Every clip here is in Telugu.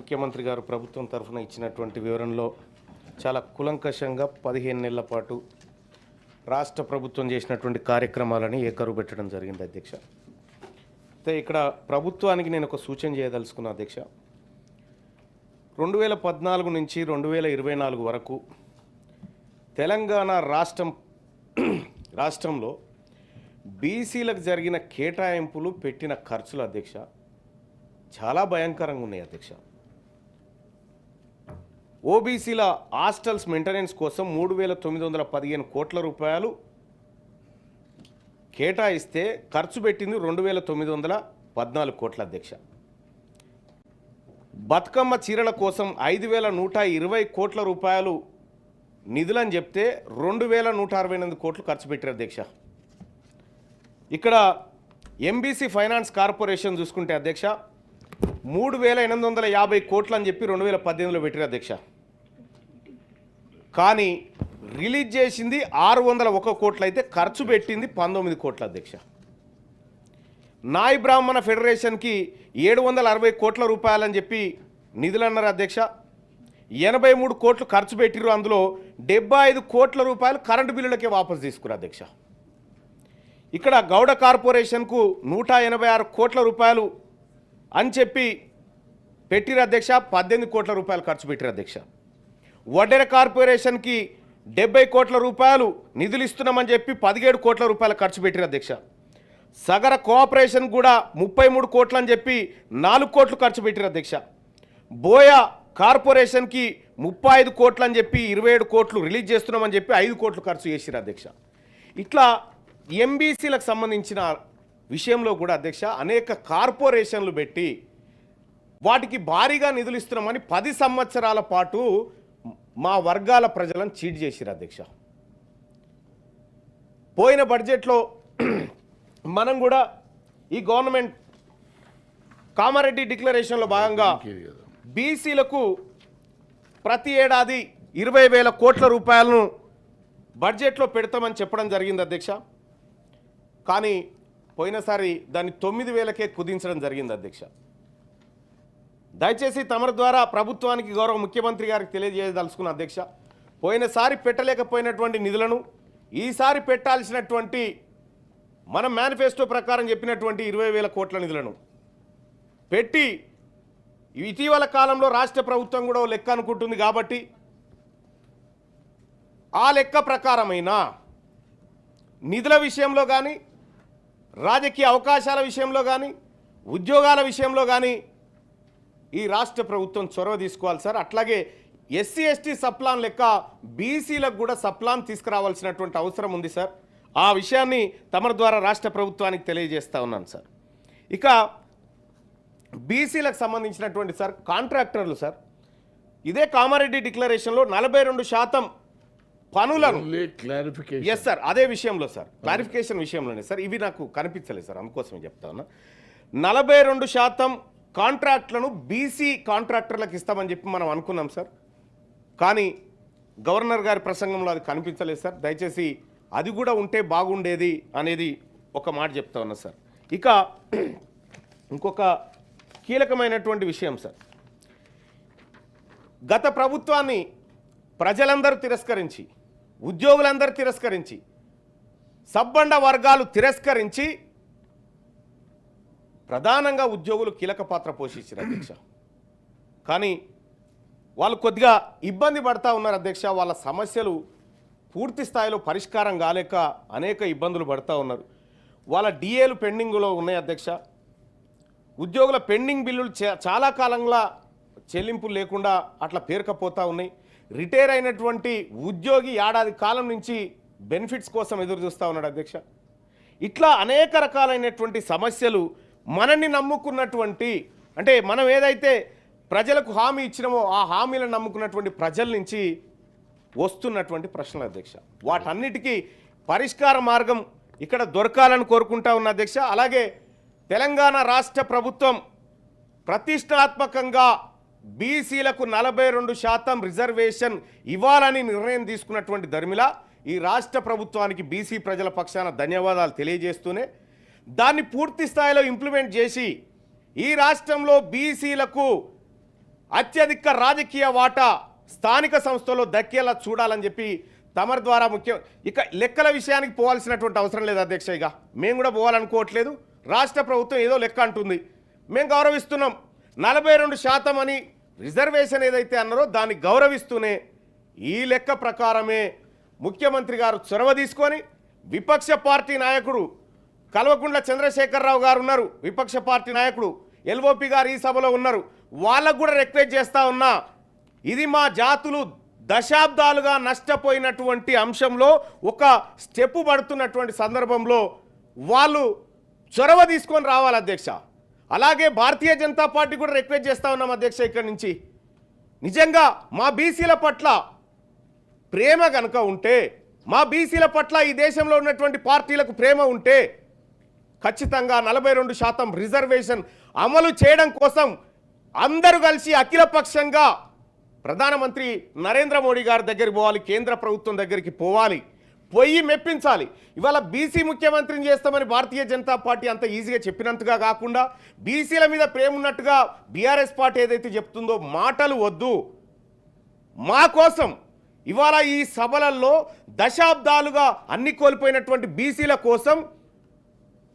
ముఖ్యమంత్రి గారు ప్రభుత్వం తరఫున ఇచ్చినటువంటి వివరణలో చాలా కులంకషంగా పదిహేను నెలల పాటు రాష్ట్ర ప్రభుత్వం చేసినటువంటి కార్యక్రమాలని ఏకరువు పెట్టడం జరిగింది అధ్యక్ష. అయితే ఇక్కడ ప్రభుత్వానికి నేను ఒక సూచన చేయదలుచుకున్నా అధ్యక్ష. రెండు వేల పద్నాలుగు నుంచి రెండు వేల ఇరవై నాలుగు వరకు తెలంగాణ రాష్ట్రం రాష్ట్రంలో బీసీలకు జరిగిన కేటాయింపులు పెట్టిన ఖర్చులు అధ్యక్ష చాలా భయంకరంగా ఉన్నాయి అధ్యక్ష. ఓబీసీల హాస్టల్స్ మెయింటెనెన్స్ కోసం మూడు వేల తొమ్మిది వందల పదిహేను కోట్ల రూపాయలు కేటాయిస్తే ఖర్చు పెట్టింది రెండు వేల తొమ్మిది వందల పద్నాలుగు కోట్ల అధ్యక్ష. బతుకమ్మ చీరల కోసం ఐదు వేల నూట ఇరవై కోట్ల రూపాయలు నిధులని చెప్తే రెండు వేల నూట అరవై ఎనిమిది కోట్లు ఖర్చు పెట్టారు అధ్యక్ష. ఇక్కడ ఎంబీసీ ఫైనాన్స్ కార్పొరేషన్ చూసుకుంటే అధ్యక్ష మూడు వేల ఎనిమిది వందల యాభై కోట్లు అని చెప్పి రెండు వేల పద్దెనిమిదిలో పెట్టారు అధ్యక్ష. కానీ రిలీజ్ చేసింది ఆరు వందల ఒక కోట్లు అయితే ఖర్చు పెట్టింది పంతొమ్మిది కోట్ల అధ్యక్ష. నాయ్ బ్రాహ్మణ ఫెడరేషన్కి ఏడు వందల అరవై కోట్ల రూపాయలని చెప్పి నిధులు అన్నారు అధ్యక్ష. ఎనభై మూడు కోట్లు ఖర్చు పెట్టిర్రు అందులో డెబ్బై ఐదు కోట్ల రూపాయలు కరెంటు బిల్లులకే వాపసు తీసుకురు అధ్యక్ష. ఇక్కడ గౌడ కార్పొరేషన్కు నూట ఎనభై ఆరు కోట్ల రూపాయలు అని చెప్పి పెట్టిరు అధ్యక్ష పద్దెనిమిది కోట్ల రూపాయలు ఖర్చు పెట్టిరు అధ్యక్ష. వడ్డెర కార్పొరేషన్కి డెబ్బై కోట్ల రూపాయలు నిధులు ఇస్తున్నామని చెప్పి పదిహేడు కోట్ల రూపాయలు ఖర్చు పెట్టిన అధ్యక్ష. సగర కోఆపరేషన్ కూడా ముప్పై మూడు కోట్లు అని చెప్పి నాలుగు కోట్లు ఖర్చు పెట్టిన అధ్యక్ష. బోయా కార్పొరేషన్కి ముప్పై ఐదు కోట్లు అని చెప్పి ఇరవై ఏడు కోట్లు రిలీజ్ చేస్తున్నామని చెప్పి ఐదు కోట్లు ఖర్చు చేసిరు అధ్యక్ష. ఇట్లా ఎంబీసీలకు సంబంధించిన విషయంలో కూడా అధ్యక్ష అనేక కార్పొరేషన్లు పెట్టి వాటికి భారీగా నిధులు ఇస్తున్నామని పది సంవత్సరాల పాటు మా వర్గాల ప్రజలను చీట్ చేసిరు అధ్యక్ష. పోయిన బడ్జెట్లో మనం కూడా ఈ గవర్నమెంట్ కామారెడ్డి డిక్లరేషన్లో భాగంగా బీసీలకు ప్రతి ఏడాది ఇరవై వేల కోట్ల రూపాయలను బడ్జెట్లో పెడతామని చెప్పడం జరిగింది అధ్యక్ష. కానీ పోయినసారి దాన్ని తొమ్మిది వేలకే కుదించడం జరిగింది అధ్యక్ష. దయచేసి తమరి ద్వారా ప్రభుత్వానికి గౌరవ ముఖ్యమంత్రి గారికి తెలియజేయదలుచుకున్న అధ్యక్ష పోయినసారి పెట్టలేకపోయినటువంటి నిధులను ఈసారి పెట్టాల్సినటువంటి మన మేనిఫెస్టో ప్రకారం చెప్పినటువంటి ఇరవై వేల కోట్ల నిధులను పెట్టి ఇటీవల కాలంలో రాష్ట్ర ప్రభుత్వం కూడా లెక్క అనుకుంటుంది కాబట్టి ఆ లెక్క ప్రకారమైన నిధుల విషయంలో కానీ రాజకీయ అవకాశాల విషయంలో కానీ ఉద్యోగాల విషయంలో కానీ ఈ రాష్ట్ర ప్రభుత్వం చొరవ తీసుకోవాలి సార్. అట్లాగే ఎస్సీ ఎస్టీ సప్లాన్ లెక్క బీసీలకు కూడా సప్లాన్ తీసుకురావాల్సినటువంటి అవసరం ఉంది సార్. ఆ విషయాన్ని తమరి ద్వారా రాష్ట్ర ప్రభుత్వానికి తెలియజేస్తా ఉన్నాను సార్. ఇక బీసీలకు సంబంధించినటువంటి సార్ కాంట్రాక్టర్లు సార్ ఇదే కామారెడ్డి డిక్లరేషన్లో నలభై రెండు శాతం పనులను ఎస్ సార్ అదే విషయంలో సార్. క్లారిఫికేషన్ విషయంలోనే సార్. ఇవి నాకు కనిపించలేదు సార్. అందుకోసమే చెప్తా ఉన్నా. నలభై రెండు శాతం కాంట్రాక్ట్లను బీసీ కాంట్రాక్టర్లకు ఇస్తామని చెప్పి మనం అనుకున్నాం సార్. కానీ గవర్నర్ గారి ప్రసంగంలో అది కనిపించలేదు సార్. దయచేసి అది కూడా ఉంటే బాగుండేది అనేది ఒక మాట చెప్తా ఉన్నా సార్. ఇక ఇంకొక కీలకమైనటువంటి విషయం సార్. గత ప్రభుత్వాన్ని ప్రజలందరూ తిరస్కరించి ఉద్యోగులందరూ తిరస్కరించి సబ్బండ వర్గాలు తిరస్కరించి ప్రధానంగా ఉద్యోగులు కీలక పాత్ర పోషించారు అధ్యక్ష. కానీ వాళ్ళు కొద్దిగా ఇబ్బంది పడతా ఉన్నారు అధ్యక్ష. వాళ్ళ సమస్యలు పూర్తి స్థాయిలో పరిష్కారం కాలేక అనేక ఇబ్బందులు పడతా ఉన్నారు. వాళ్ళ డిఏలు పెండింగ్లో ఉన్నాయి అధ్యక్ష. ఉద్యోగుల పెండింగ్ బిల్లులు చాలా కాలంగా చెల్లింపులు లేకుండా అట్లా పేరుకపోతూ ఉన్నాయి. రిటైర్ అయినటువంటి ఉద్యోగి ఏడాది కాలం నుంచి బెనిఫిట్స్ కోసం ఎదురు చూస్తూ ఉన్నాడు అధ్యక్ష. ఇట్లా అనేక రకాలైనటువంటి సమస్యలు మనల్ని నమ్ముకున్నటువంటి అంటే మనం ఏదైతే ప్రజలకు హామీ ఇచ్చినామో ఆ హామీలను నమ్ముకున్నటువంటి ప్రజల నుంచి వస్తున్నటువంటి ప్రశ్నలు అధ్యక్ష. వాటన్నిటికీ పరిష్కార మార్గం ఇక్కడ దొరకాలని కోరుకుంటా ఉన్న అధ్యక్ష. అలాగే తెలంగాణ రాష్ట్ర ప్రభుత్వం ప్రతిష్టాత్మకంగా బీసీలకు నలభై రెండు శాతం రిజర్వేషన్ ఇవ్వాలని నిర్ణయం తీసుకున్నటువంటి ధర్మిల ఈ రాష్ట్ర ప్రభుత్వానికి బీసీ ప్రజల పక్షాన ధన్యవాదాలు తెలియజేస్తూనే దాన్ని పూర్తి స్థాయిలో ఇంప్లిమెంట్ చేసి ఈ రాష్ట్రంలో బీసీలకు అత్యధిక రాజకీయ వాటా స్థానిక సంస్థలో దక్కేలా చూడాలని చెప్పి తమరి ద్వారా ముఖ్యం ఇక లెక్కల విషయానికి పోవాల్సినటువంటి అవసరం లేదు అధ్యక్ష ఇక. మేము కూడా పోవాలనుకోవట్లేదు. రాష్ట్ర ప్రభుత్వం ఏదో లెక్క అంటుంది. మేము గౌరవిస్తున్నాం. నలభై రెండు శాతం అని రిజర్వేషన్ ఏదైతే అన్నారో దాన్ని గౌరవిస్తూనే ఈ లెక్క ప్రకారమే ముఖ్యమంత్రి గారు చొరవ తీసుకొని విపక్ష పార్టీ నాయకుడు కల్వకుంట్ల చంద్రశేఖరరావు గారు ఉన్నారు విపక్ష పార్టీ నాయకుడు. ఎల్ఓపి గారు ఈ సభలో ఉన్నారు. వాళ్ళకు కూడా రిక్వెస్ట్ చేస్తా ఉన్నా ఇది మా జాతులు దశాబ్దాలుగా నష్టపోయినటువంటి అంశంలో ఒక స్టెప్ పడుతున్నటువంటి సందర్భంలో వాళ్ళు చొరవ తీసుకొని రావాలి అధ్యక్ష. అలాగే భారతీయ జనతా పార్టీ కూడా రిక్వెస్ట్ చేస్తా ఉన్నాం అధ్యక్ష ఇక్కడి నుంచి. నిజంగా మా బీసీల పట్ల ప్రేమ కనుక ఉంటే మా బీసీల పట్ల ఈ దేశంలో ఉన్నటువంటి పార్టీలకు ప్రేమ ఉంటే ఖచ్చితంగా నలభై రెండు శాతం రిజర్వేషన్ అమలు చేయడం కోసం అందరూ కలిసి అఖిలపక్షంగా ప్రధానమంత్రి నరేంద్ర మోడీ గారి దగ్గరికి పోవాలి కేంద్ర ప్రభుత్వం దగ్గరికి పోవాలి పోయి మెప్పించాలి. ఇవాళ బీసీ ముఖ్యమంత్రిని చేస్తామని భారతీయ జనతా పార్టీ అంత ఈజీగా చెప్పినంతగా కాకుండా బీసీల మీద ప్రేమ ఉన్నట్టుగా బీఆర్ఎస్ పార్టీ ఏదైతే చెప్తుందో మాటలు వద్దు. మా కోసం ఇవాళ ఈ సభలలో దశాబ్దాలుగా అన్ని కోల్పోయినటువంటి బీసీల కోసం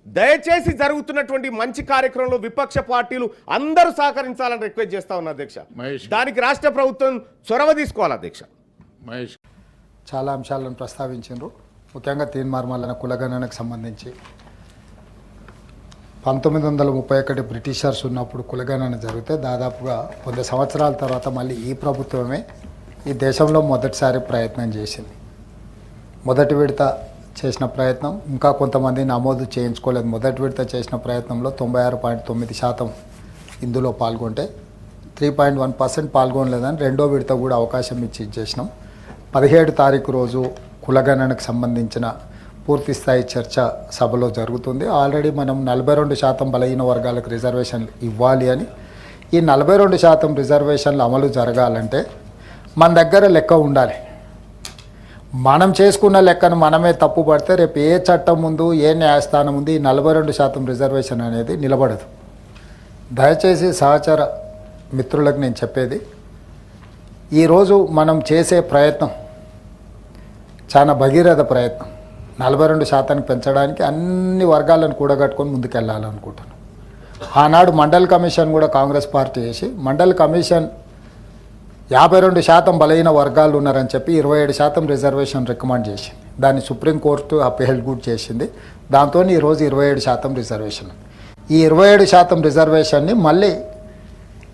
దయచేసి జరుగుతున్నటువంటి మంచి కార్యక్రమంలో విపక్ష పార్టీలు అందరూ సహకరించాలని రిక్వెస్ట్ చేస్తా ఉన్నా అధ్యక్ష. మహేష్. దానికి రాష్ట్ర ప్రభుత్వం చొరవ తీసుకోవాలి అధ్యక్ష. మహేష్ చాలా అంశాలను ప్రస్తావించారు ముఖ్యంగా తీన్మార్మలన కులగణనకు సంబంధించి. పంతొమ్మిది వందల ముప్పై ఒకటి బ్రిటిషర్స్ ఉన్నప్పుడు కులగణన జరిగితే దాదాపుగా వంద సంవత్సరాల తర్వాత మళ్ళీ ఈ ప్రభుత్వమే ఈ దేశంలో మొదటిసారి ప్రయత్నం చేసింది. మొదటి విడత చేసిన ప్రయత్నం. ఇంకా కొంతమంది నమోదు చేయించుకోలేదు. మొదటి విడత చేసిన ప్రయత్నంలో తొంభై ఆరు పాయింట్ తొమ్మిది శాతం ఇందులో పాల్గొంటే త్రీ పాయింట్ వన్ పర్సెంట్ పాల్గొనలేదని రెండో విడత కూడా అవకాశం ఇచ్చి చేసినాం. పదిహేడు తారీఖు రోజు కులగణనకు సంబంధించిన పూర్తి స్థాయి చర్చ సభలో జరుగుతుంది. ఆల్రెడీ మనం నలభై రెండు శాతం బలహీన వర్గాలకు రిజర్వేషన్లు ఇవ్వాలి అని. ఈ నలభై రెండు శాతం రిజర్వేషన్లు అమలు జరగాలంటే మన దగ్గర లెక్క ఉండాలి. మనం చేసుకున్న లెక్కను మనమే తప్పు పడితే రేపు ఏ చట్టం ముందు ఏ న్యాయస్థానం ఉంది నలభై రెండు శాతం రిజర్వేషన్ అనేది నిలబడదు. దయచేసి సహచర మిత్రులకు నేను చెప్పేది ఈరోజు మనం చేసే ప్రయత్నం చాలా భగీరథ ప్రయత్నం నలభై రెండు శాతానికి పెంచడానికి అన్ని వర్గాలను కూడగట్టుకొని ముందుకెళ్ళాలనుకుంటున్నాను ఆనాడు మండల్ కమిషన్ కూడా కాంగ్రెస్ పార్టీ చేసి మండల్ కమిషన్ యాభై రెండు శాతం బలహీన వర్గాలు ఉన్నారని చెప్పి ఇరవై ఏడు శాతం రిజర్వేషన్ రికమెండ్ చేసింది. దాన్ని సుప్రీంకోర్టు అప్పీల్ కూడా చేసింది. దాంతో ఈరోజు ఇరవై ఏడు శాతం రిజర్వేషన్ ఈ ఇరవై ఏడు శాతం రిజర్వేషన్ని మళ్ళీ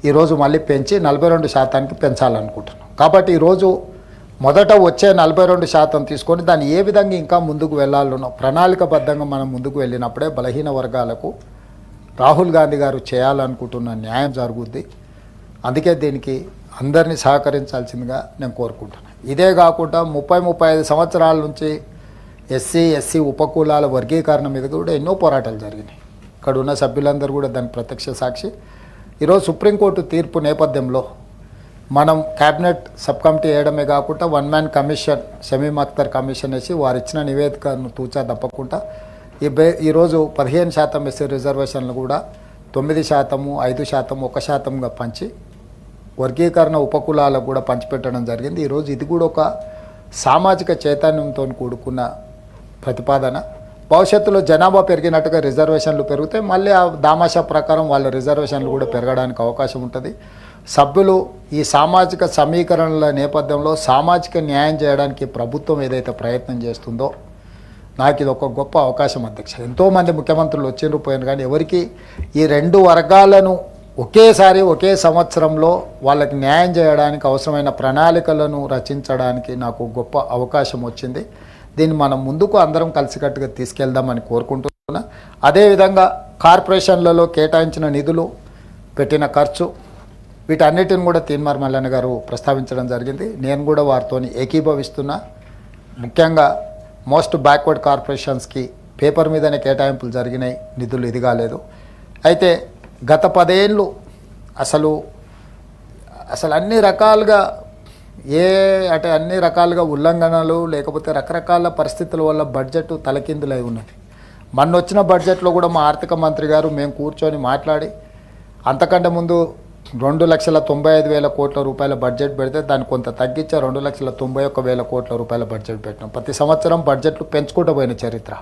ఈరోజు మళ్ళీ పెంచి నలభై రెండు శాతానికి పెంచాలనుకుంటున్నాం. కాబట్టి ఈరోజు మొదట వచ్చే నలభై రెండు శాతం తీసుకొని దాన్ని ఏ విధంగా ఇంకా ముందుకు వెళ్ళాలనో ప్రణాళికబద్ధంగా మనం ముందుకు వెళ్ళినప్పుడే బలహీన వర్గాలకు రాహుల్ గాంధీ గారు చేయాలనుకుంటున్న న్యాయం జరుగుద్ది. అందుకే దీనికి అందరినీ సహకరించాల్సిందిగా నేను కోరుకుంటున్నాను ఇదే కాకుండా ముప్పై ముప్పై ఐదు సంవత్సరాల నుంచి ఎస్సీ ఎస్సీ ఉపకులాల వర్గీకరణ మీద కూడా ఎన్నో పోరాటాలు జరిగినాయి. ఇక్కడ ఉన్న సభ్యులందరూ కూడా దాని ప్రత్యక్ష సాక్షి. ఈరోజు సుప్రీంకోర్టు తీర్పు నేపథ్యంలో మనం క్యాబినెట్ సబ్ కమిటీ వేయడమే కాకుండా one man commission Shamim Akhtar commission వేసి వారు ఇచ్చిన నివేదికను తూచా తప్పకుండా ఈ బే ఈరోజు పదిహేను శాతం ఎస్సీ రిజర్వేషన్లు కూడా తొమ్మిది శాతము ఐదు శాతం ఒక శాతంగా పంచి వర్గీకరణ ఉపకులాలకు కూడా పంచిపెట్టడం జరిగింది. ఈరోజు ఇది కూడా ఒక సామాజిక చైతన్యంతో కూడుకున్న ప్రతిపాదన. భవిష్యత్తులో జనాభా పెరిగినట్టుగా రిజర్వేషన్లు పెరిగితే మళ్ళీ ఆ దామాషా ప్రకారం వాళ్ళ రిజర్వేషన్లు కూడా పెరగడానికి అవకాశం ఉంటుంది. సభ్యులు ఈ సామాజిక సమీకరణల నేపథ్యంలో సామాజిక న్యాయం చేయడానికి ప్రభుత్వం ఏదైతే ప్రయత్నం చేస్తుందో నాకు ఇది ఒక గొప్ప అవకాశం అధ్యక్ష. ఎంతోమంది ముఖ్యమంత్రులు వచ్చిండ్రు పోయారు కానీ ఎవరికి ఈ రెండు వర్గాలను ఒకేసారి ఒకే సంవత్సరంలో వాళ్ళకి న్యాయం చేయడానికి అవసరమైన ప్రణాళికలను రచించడానికి నాకు గొప్ప అవకాశం వచ్చింది. దీన్ని మనం ముందుకు అందరం కలిసికట్టుగా తీసుకెళ్దామని కోరుకుంటున్నా. అదేవిధంగా కార్పొరేషన్లలో కేటాయించిన నిధులు పెట్టిన ఖర్చు వీటన్నిటిని కూడా తీన్మార్ మల్లన్న గారు ప్రస్తావించడం జరిగింది. నేను కూడా వారితో ఏకీభవిస్తున్నా. ముఖ్యంగా మోస్ట్ బ్యాక్వర్డ్ కార్పొరేషన్స్కి పేపర్ మీదనే కేటాయింపులు జరిగినాయి. నిధులు ఇది కాలేదు. అయితే గత పదేళ్ళు అసలు అసలు అన్ని రకాలుగా ఏ అంటే అన్ని రకాలుగా ఉల్లంఘనలు లేకపోతే రకరకాల పరిస్థితుల వల్ల బడ్జెట్ తలకిందులై ఉన్నది. మొన్న వచ్చిన బడ్జెట్లో కూడా మా ఆర్థిక మంత్రి గారు మేము కూర్చొని మాట్లాడి అంతకంటే ముందు రెండు లక్షల తొంభై ఐదు వేల కోట్ల రూపాయల బడ్జెట్ పెడితే దాన్ని కొంత తగ్గించే రెండు లక్షల తొంభై ఒక్క వేల కోట్ల రూపాయల బడ్జెట్ పెట్టినాం. ప్రతి సంవత్సరం బడ్జెట్లు పెంచుకుంటూ పోయిన చరిత్ర.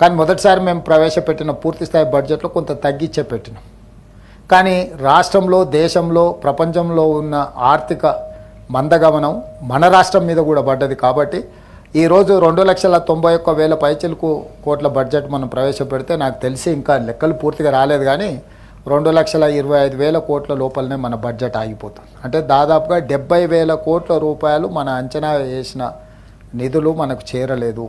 కానీ మొదటిసారి మేము ప్రవేశపెట్టిన పూర్తిస్థాయి బడ్జెట్లో కొంత తగ్గించే పెట్టినాం. కానీ రాష్ట్రంలో దేశంలో ప్రపంచంలో ఉన్న ఆర్థిక మందగమనం మన రాష్ట్రం మీద కూడా పడ్డది కాబట్టి ఈరోజు రెండు లక్షల తొంభై ఒక్క వేల పైచలకు కోట్ల బడ్జెట్ మనం ప్రవేశపెడితే నాకు తెలిసి ఇంకా లెక్కలు పూర్తిగా రాలేదు కానీ రెండు లక్షల ఇరవై ఐదు వేల కోట్ల లోపలనే మన బడ్జెట్ ఆగిపోతుంది. అంటే దాదాపుగా డెబ్బై వేల కోట్ల రూపాయలు మన అంచనా వేసిన నిధులు మనకు చేరలేదు.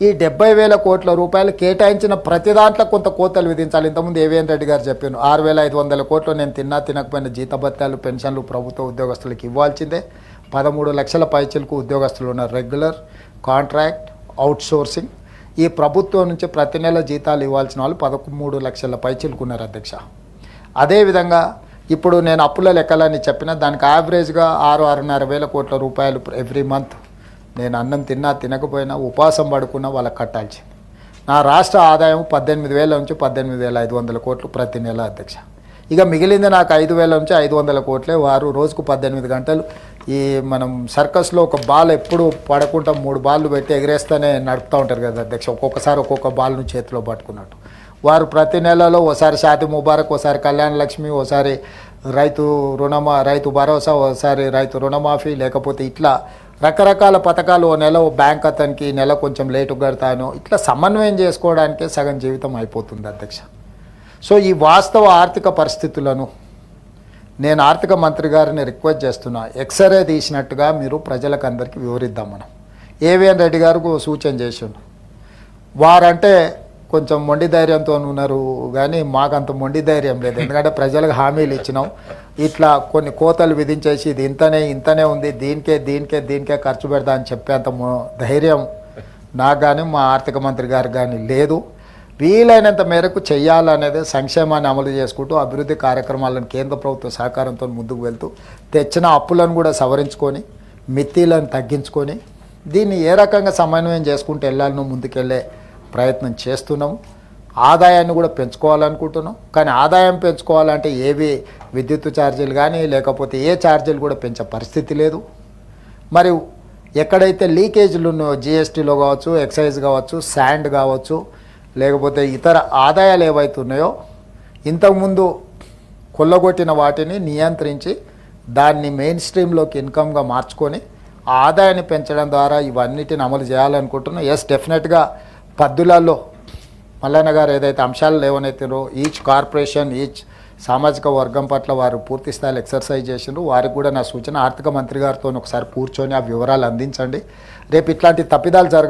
ఈ డెబ్బై వేల కోట్ల రూపాయలు కేటాయించిన ప్రతి దాంట్లో కొంత కోతలు విధించాలి. ఇంతకుముందు ఏవిఎన్ రెడ్డి గారు చెప్పాను ఆరు వేల ఐదు వందల కోట్లు నేను తిన్నా తినకపోయిన జీతభత్యాలు పెన్షన్లు ప్రభుత్వ ఉద్యోగస్తులకు ఇవ్వాల్సిందే. పదమూడు లక్షల పైచలకు ఉద్యోగస్తులు ఉన్న రెగ్యులర్ కాంట్రాక్ట్ అవుట్సోర్సింగ్. ఈ ప్రభుత్వం నుంచి ప్రతి నెల జీతాలు ఇవ్వాల్సిన వాళ్ళు పదమూడు లక్షల పైచలకు ఉన్నారు అధ్యక్ష. అదేవిధంగా ఇప్పుడు నేను అప్పుల లెక్కలని చెప్పిన దానికి యావరేజ్గా ఆరు ఆరున్నర వేల కోట్ల రూపాయలు ఎవ్రీ మంత్ నేను అన్నం తిన్నా తినకపోయినా ఉపవాసం పడుకున్నా వాళ్ళకి కట్టాల్సింది. నా రాష్ట్ర ఆదాయం పద్దెనిమిది వేల నుంచి పద్దెనిమిది వేల ఐదు వందల కోట్లు ప్రతి నెల అధ్యక్ష. ఇక మిగిలింది నాకు ఐదు వేల నుంచి ఐదు వందల కోట్లే. వారు రోజుకు పద్దెనిమిది గంటలు ఈ మనం సర్కస్లో ఒక బాల్ ఎప్పుడు పడకుండా మూడు బాళ్ళు పెట్టి ఎగరేస్తూనే నడుపుతూ ఉంటారు కదా అధ్యక్ష. ఒక్కొక్కసారి ఒక్కొక్క బాల్ను చేతిలో పట్టుకున్నట్టు. వారు ప్రతి నెలలో ఓసారి షాతి ముబారక్ ఓసారి కళ్యాణ లక్ష్మి ఓసారి రైతు రుణమా రైతు భరోసా ఓసారి రైతు రుణమాఫీ లేకపోతే ఇట్లా రకరకాల పథకాలు ఓ నెల ఓ బ్యాంక్ అతనికి నెల కొంచెం లేటు కడతాను. ఇట్లా సమన్వయం చేసుకోవడానికే సగం జీవితం అయిపోతుంది అధ్యక్ష. సో ఈ వాస్తవ ఆర్థిక పరిస్థితులను నేను ఆర్థిక మంత్రి గారిని రిక్వెస్ట్ చేస్తున్నా. ఎక్స్రే తీసినట్టుగా మీరు ప్రజలకు అందరికీ వివరిద్దాం మనం. ఏవిఎన్ రెడ్డి గారికి సూచన చేసిండు. వారంటే కొంచెం మొండి ధైర్యంతో ఉన్నారు కానీ మాకంత మొండి ధైర్యం లేదు. ఎందుకంటే ప్రజలకు హామీలు ఇచ్చినాం. ఇట్లా కొన్ని కోతలు విధించేసి ఇది ఇంతనే ఇంతనే ఉంది దీనికే దీనికే దీనికే ఖర్చు పెడతా అని చెప్పేంత ధైర్యం నాకు కానీ మా ఆర్థిక మంత్రి గారు కానీ లేదు. వీలైనంత మేరకు చేయాలనేది సంక్షేమాన్ని అమలు చేసుకుంటూ అభివృద్ధి కార్యక్రమాలను కేంద్ర ప్రభుత్వ సహకారంతో ముందుకు వెళ్తూ తెచ్చిన అప్పులను కూడా సవరించుకొని మిత్తిలను తగ్గించుకొని దీన్ని ఏ రకంగా సమన్వయం చేసుకుంటూ వెళ్ళాలనో ముందుకెళ్ళే ప్రయత్నం చేస్తున్నాము ఆదాయాన్ని కూడా పెంచుకోవాలనుకుంటున్నాం. కానీ ఆదాయం పెంచుకోవాలంటే ఏవి విద్యుత్ ఛార్జీలు కానీ లేకపోతే ఏ ఛార్జీలు కూడా పెంచే పరిస్థితి లేదు. మరి ఎక్కడైతే లీకేజీలు ఉన్నాయో జిఎస్టీలో కావచ్చు ఎక్సైజ్ కావచ్చు శాండ్ కావచ్చు లేకపోతే ఇతర ఆదాయాలు ఏవైతే ఉన్నాయో ఇంతకుముందు కొల్లగొట్టిన వాటిని నియంత్రించి దాన్ని మెయిన్ స్ట్రీమ్లోకి ఇన్కమ్గా మార్చుకొని ఆదాయాన్ని పెంచడం ద్వారా ఇవన్నిటిని అమలు చేయాలనుకుంటున్నాం. ఎస్ డెఫినెట్గా పద్దులలో మల్లన్న గారు ఏదైతే అంశాలు లేవనెత్తారో ఈచ్ కార్పొరేషన్ ఈచ్ సామాజిక వర్గం పట్ల వారు పూర్తి స్థాయిలో ఎక్సర్సైజ్ చేసిండ్రు. వారికి కూడా నా సూచన ఆర్థిక మంత్రి గారితో ఒకసారి కూర్చొని ఆ వివరాలు అందించండి. రేపు ఇట్లాంటి తప్పిదాలు జరగ